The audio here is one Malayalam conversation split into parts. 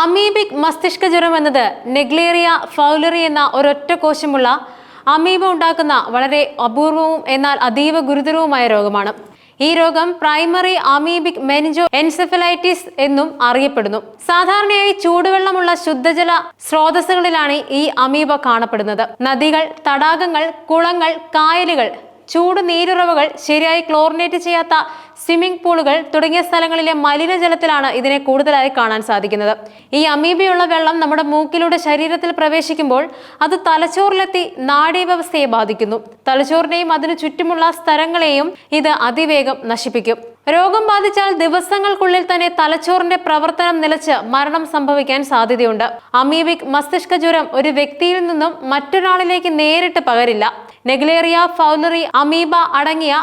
അമീബിക് മസ്തിഷ്ക ജ്വരം എന്നത് നെഗ്ലേറിയ ഫൗലറി എന്ന ഒരൊറ്റ കോശമുള്ള അമീബ ഉണ്ടാക്കുന്ന വളരെ അപൂർവവും എന്നാൽ അതീവ ഗുരുതരവുമായ രോഗമാണ്. ഈ രോഗം പ്രൈമറി അമീബിക് മെനിജോ എൻസെഫലൈറ്റിസ് എന്നും അറിയപ്പെടുന്നു. സാധാരണയായി ചൂടുവെള്ളമുള്ള ശുദ്ധജല സ്രോതസ്സുകളിലാണ് ഈ അമീബ കാണപ്പെടുന്നത്. നദികൾ തടാകങ്ങൾ കുളങ്ങൾ കായലുകൾ ചൂട് നീരുറവകൾ ശരിയായി ക്ലോറിനേറ്റ് ചെയ്യാത്ത സ്വിമ്മിംഗ് പൂളുകൾ തുടങ്ങിയ സ്ഥലങ്ങളിലെ മലിനജലത്തിലാണ് ഇതിനെ കൂടുതലായി കാണാൻ സാധിക്കുന്നത്. ഈ അമീബിയുള്ള വെള്ളം നമ്മുടെ മൂക്കിലൂടെ ശരീരത്തിൽ പ്രവേശിക്കുമ്പോൾ അത് തലച്ചോറിലെത്തി നാഡീവ്യവസ്ഥയെ ബാധിക്കുന്നു. തലച്ചോറിനെയും അതിനു ചുറ്റുമുള്ള സ്ഥലങ്ങളെയും ഇത് അതിവേഗം നശിപ്പിക്കും. രോഗം ബാധിച്ചാൽ ദിവസങ്ങൾക്കുള്ളിൽ തന്നെ തലച്ചോറിന്റെ പ്രവർത്തനം നിലച്ച് മരണം സംഭവിക്കാൻ സാധ്യതയുണ്ട്. അമീബിക് മസ്തിഷ്ക ജ്വരം ഒരു വ്യക്തിയിൽ നിന്നും മറ്റൊരാളിലേക്ക് നേരിട്ട് പകരില്ല. നെഗ്ലേറിയ ഫൗലറി അമീബ അടങ്ങിയ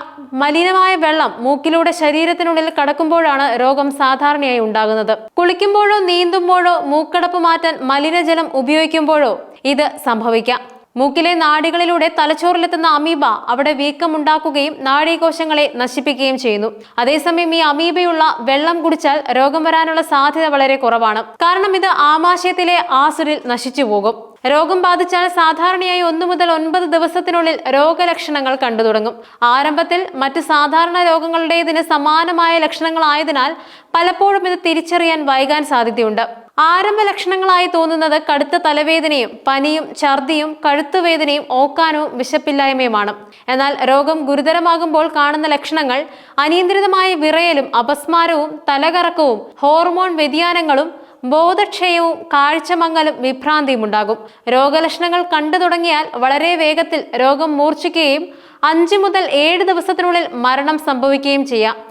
മലിനമായ വെള്ളം മൂക്കിലൂടെ ശരീരത്തിനുള്ളിൽ കടക്കുമ്പോഴാണ് രോഗം സാധാരണയായി ഉണ്ടാകുന്നത്. കുളിക്കുമ്പോഴോ നീന്തുമ്പോഴോ മൂക്കടപ്പ് മാറ്റാൻ മലിനജലം ഉപയോഗിക്കുമ്പോഴോ ഇത് സംഭവിക്കാം. മൂക്കിലെ നാടികളിലൂടെ തലച്ചോറിലെത്തുന്ന അമീബ അവിടെ വീക്കമുണ്ടാക്കുകയും നാഡീകോശങ്ങളെ നശിപ്പിക്കുകയും ചെയ്യുന്നു. അതേസമയം ഈ അമീബയുള്ള വെള്ളം കുടിച്ചാൽ രോഗം വരാനുള്ള സാധ്യത വളരെ കുറവാണ്. കാരണം ഇത് ആമാശയത്തിലെ ആസുരിൽ നശിച്ചു പോകും. രോഗം ബാധിച്ചാൽ സാധാരണയായി ഒന്നു മുതൽ ഒൻപത് ദിവസത്തിനുള്ളിൽ രോഗലക്ഷണങ്ങൾ കണ്ടു തുടങ്ങും. ആരംഭത്തിൽ മറ്റ് സാധാരണ രോഗങ്ങളുടേതിന് സമാനമായ ലക്ഷണങ്ങളായതിനാൽ പലപ്പോഴും ഇത് തിരിച്ചറിയാൻ വൈകാൻ സാധ്യതയുണ്ട്. ആരംഭ ലക്ഷണങ്ങളായി തോന്നുന്നത് കടുത്ത തലവേദനയും പനിയും ഛർദിയും കഴുത്തുവേദനയും ഓക്കാനവും വിശപ്പില്ലായ്മയുമാണ്. എന്നാൽ രോഗം ഗുരുതരമാകുമ്പോൾ കാണുന്ന ലക്ഷണങ്ങൾ അനിയന്ത്രിതമായ വിറയലും അപസ്മാരവും തലകറക്കവും ഹോർമോൺ വ്യതിയാനങ്ങളും ബോധക്ഷയവും കാഴ്ചമങ്ങലും വിഭ്രാന്തിയും ഉണ്ടാകും രോഗലക്ഷണങ്ങൾ കണ്ടു തുടങ്ങിയാൽ വളരെ വേഗത്തിൽ രോഗം മൂർച്ഛിക്കുകയും അഞ്ചു മുതൽ ഏഴ് ദിവസത്തിനുള്ളിൽ മരണം സംഭവിക്കുകയും ചെയ്യാം.